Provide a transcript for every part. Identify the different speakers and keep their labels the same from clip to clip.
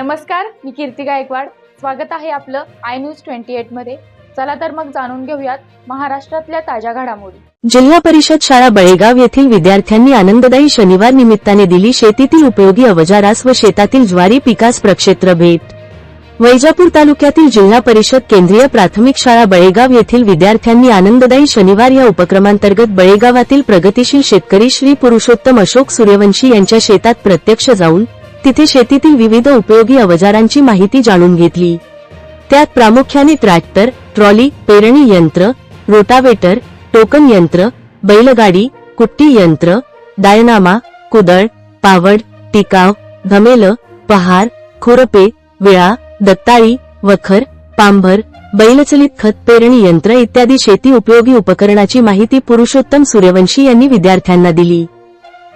Speaker 1: नमस्कार मी कीर्ती गायकवाड. स्वागत आहे आपलं आय न्यूज ट्वेंटी एटमध्ये. चला तर मग जाणून घेऊयात महाराष्ट्रातल्या ताज्या घडामोडी.
Speaker 2: जिल्हा परिषद शाळा बळेगाव येथील विद्यार्थ्यांनी आनंददायी शनिवार निमित्ताने दिली शेतीतील उपयोगी अवजारास व शेतातील ज्वारी पिकास प्रक्षेत्र भेट. वैजापूर तालुक्यातील जिल्हा परिषद केंद्रीय प्राथमिक शाळा बळेगाव येथील विद्यार्थ्यांनी आनंददायी शनिवार या उपक्रमांतर्गत बळेगावातील प्रगतीशील शेतकरी श्री पुरुषोत्तम अशोक सूर्यवंशी यांच्या शेतात प्रत्यक्ष जाऊन तिथे शेतीतील विविध उपयोगी अवजारांची माहिती जाणून घेतली. त्यात प्रामुख्याने ट्रॅक्टर ट्रॉली पेरणी यंत्र रोटावेटर टोकन यंत्र बैलगाडी कुट्टी यंत्र डायनामा कुदळ पावड टिकाव घमेल पहार खुरपे विळा दत्ताळी वखर पांभर बैलचलित खत पेरणी यंत्र इत्यादी शेती उपयोगी उपकरणाची माहिती पुरुषोत्तम सूर्यवंशी यांनी विद्यार्थ्यांना दिली.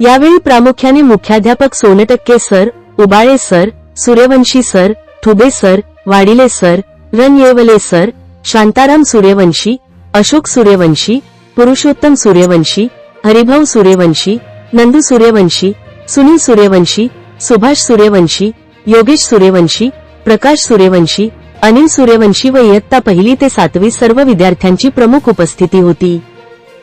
Speaker 2: यावेळी प्रामुख्याने मुख्याध्यापक Sontakke sir Ubale sir Suryavanshi sir Thube sir Wadile sir run Yewale sir Shantaram Suryavanshi Ashok Suryavanshi Purushottam Suryavanshi Haribhau Suryavanshi Nandu Suryavanshi Sunil Suryavanshi Subhash Suryavanshi Yogesh Suryavanshi Prakash Suryavanshi Anil Suryavanshi व इयत्ता पहिली ते सातवी सर्व विद्यार्थ्यांची प्रमुख उपस्थिती होती.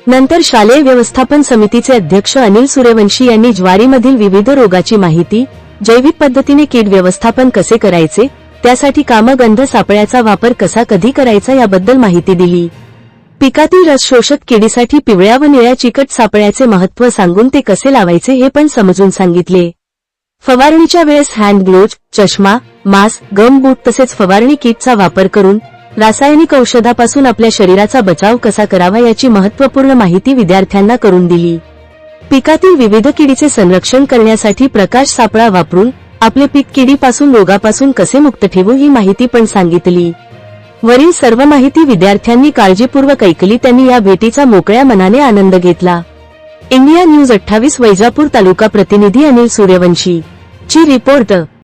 Speaker 2: नंतर शालेय व्यवस्थापन समितीचे अध्यक्ष अनिल सूर्यवंशी यांनी ज्वारीमधील विविध रोगाची माहिती जैविक पद्धतीने कीड व्यवस्थापन कसे करायचे त्यासाठी कामगंध सापळ्याचा वापर कसा कधी करायचा याबद्दल माहिती दिली. पिकातील रस शोषक किडीसाठी पिवळ्या व निळ्या चिकट सापळ्याचे महत्त्व सांगून ते कसे लावायचे हे पण समजून सांगितले. फवारणीच्या वेळेस हँड ग्लोव्ज चष्मा मास्क गम बूट तसेच फवारणी किटचा वापर करून रासायनिक औषधापासून आपल्या शरीराचा बचाव कसा करावा याची महत्त्वपूर्ण माहिती विद्यार्थ्यांना करून दिली. पिकातील विविध किडीचे संरक्षण करण्यासाठी प्रकाश सापळा वापरून आपले पीक किडीपासून रोगापासून कसे मुक्त ठेवू ही माहिती पण सांगितली. वरील सर्व माहिती विद्यार्थ्यांनी काळजीपूर्वक ऐकली त्यांनी या भेटीचा मोकळ्या मनाने आनंद घेतला. इंडिया न्यूज अठ्ठावीस वैजापूर तालुका प्रतिनिधी अनिल सूर्यवंशी. ची रिपोर्ट.